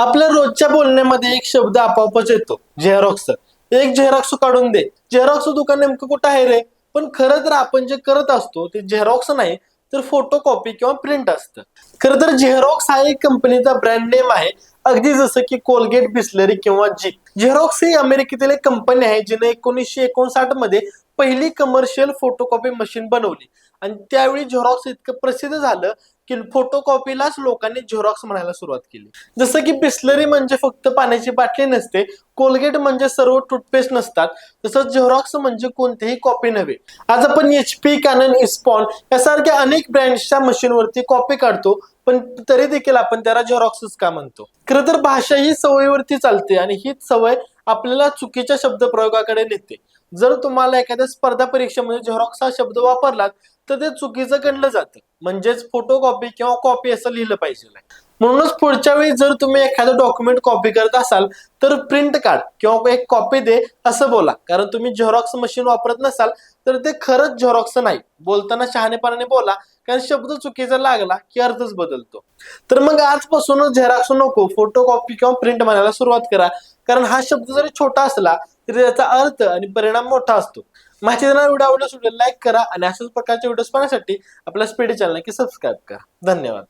आपल्या रोजच्या बोलण्यामध्ये एक शब्द आपोआपच येतो झेरॉक्स. एक झेरॉक्स काढून दे. झेरॉक्स दुकान नेमकं कुठं आहे रे? पण खरं तर आपण जे करत असतो ते झेरॉक्स नाही तर फोटो कॉपी किंवा प्रिंट असतं. खरं तर झेरॉक्स हा एक कंपनीचा ब्रँड नेम आहे. अगदी जसं की कोलगेट बिस्लरी किंवा जी झेरॉक्स ही अमेरिकेतील एक कंपनी आहे जिने एकोणीसशे एकोणसाठमध्ये पहिली कमर्शियल फोटोकॉपी मशीन बनवली. आणि त्यावेळी झेरॉक्स इतकं प्रसिद्ध झालं की फोटोकॉपीलाच लोकांनी झेरॉक्स म्हणायला सुरुवात केली. जसं की बिस्लरी म्हणजे फक्त पाण्याची बाटली नसते कोलगेट म्हणजे सर्व टूथपेस्ट नसतात तसंच झेरॉक्स म्हणजे कोणतीही कॉपी नव्हे. आज आपण एच पी कॅनन इस्पॉन यासारख्या अनेक ब्रँड्सच्या मशीनवरती कॉपी काढतो पण तरी देखील आपण त्याला झेरॉक्सच का म्हणतो? खरं तर भाषा ही सवयीवरती चालते आणि हीच सवय आपल्याला चुकीच्या शब्दप्रयोगाकडे नेते. जर तुम्हाला एखाद्या स्पर्धा परीक्षेमध्ये झेरॉक्स हा शब्द वापरलात तर ते चुकीचं गणलं जातं. म्हणजेच फोटो कॉपी किंवा कॉपी असं लिहिलं पाहिजे. म्हणूनच पुढच्या वेळी जर तुम्ही एखादं डॉक्युमेंट कॉपी करत असाल तर प्रिंट काढ किंवा एक कॉपी दे असं बोला. कारण तुम्ही झेरॉक्स मशीन वापरत नसाल तर ते खरंच झेरॉक्स नाही. बोलताना शहाणेपणाने बोला कारण शब्द चुकीचा लागला की अर्थच बदलतो. तर मग आजपासूनच झेरॉक्स नको फोटो कॉपी किंवा प्रिंट म्हणायला सुरुवात करा. कारण हा शब्द जरी छोटा असला तरी त्याचा अर्थ आणि परिणाम मोठा असतो. माहिती देणारा व्हिडिओ आवडला लाईक करा आणि अशाच प्रकारचे व्हिडिओज पाहण्यासाठी आपल्या स्पीड चॅनल की सबस्क्राईब करा. धन्यवाद.